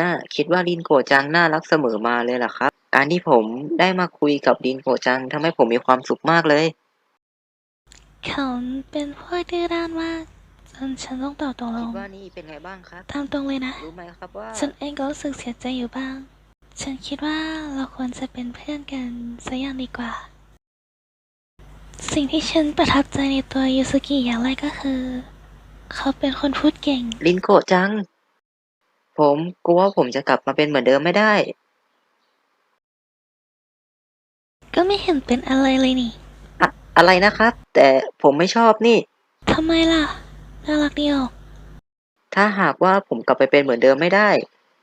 น่ะคิดว่ารินโกะจังน่ารักเสมอมาเลยล่ะครับ การที่ผมได้มาคุยกับรินโกะจังทำให้ผมมีความสุขมากเลย เขาเป็นพวกดื้อด้านมากจนฉันต้องตอบตกลคิดงว่านี่เป็นไงบ้างครับ ตามตรงเลยนะ รู้ไหมครับว่า ฉันเองก็รู้สึกเสียใจอยู่บ้าง ฉันคิดว่าเราควรจะเป็นเพื่อนกันสักอย่างดีกว่า สิ่งที่ฉันประทับใจในตัวยูสกิอย่างแรกก็คือ เขาเป็นคนพูดเก่ง รินโกะจัง ผมกลัวว่าผมจะกลับมาเป็นเหมือนเดิมไม่ได้ ก็ไม่เห็นเป็นอะไรเลยนี่ อะอะไรนะครับ แต่ผมไม่ชอบนี่ ทำไมล่ะ น่ารักดีออก ถ้าหากว่าผมกลับไปเป็นเหมือนเดิมไม่ได้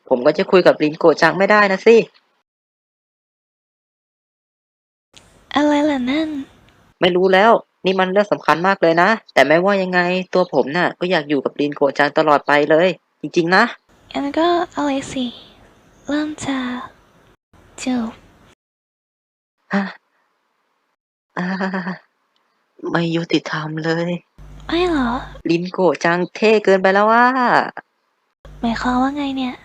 ผมก็จะคุยกับรินโกะจังไม่ได้นะสิ อะไรล่ะนั่น ไม่รู้แล้ว นี่มันเรื่องสำคัญมากเลยนะ แต่ไม่ว่ายังไงตัวผมน่ะ ก็อยากอยู่กับรินโกะจังตลอดไปเลย จริง ๆ นะ งั้นก็เอาเลยสิเริ่มจากจูบอ่าอ่าไม่ยุติธรรมเลย ไม่เหรอ ลินโกะจังเท่เกินไปแล้วว่า หมายความว่าไงเนี่ย